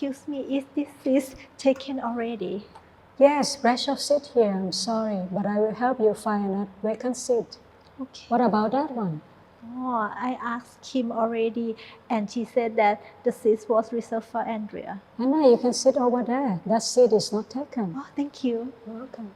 Excuse me, is this seat taken already. Yes, Rachel, sit here. I'm sorry, but I will help you find a vacant seat. Okay. What about that one? Oh, I asked him already, and she said that the seat was reserved for Andrea. Anna, you can sit over there. That seat is not taken. Oh, thank you. You're Welcome.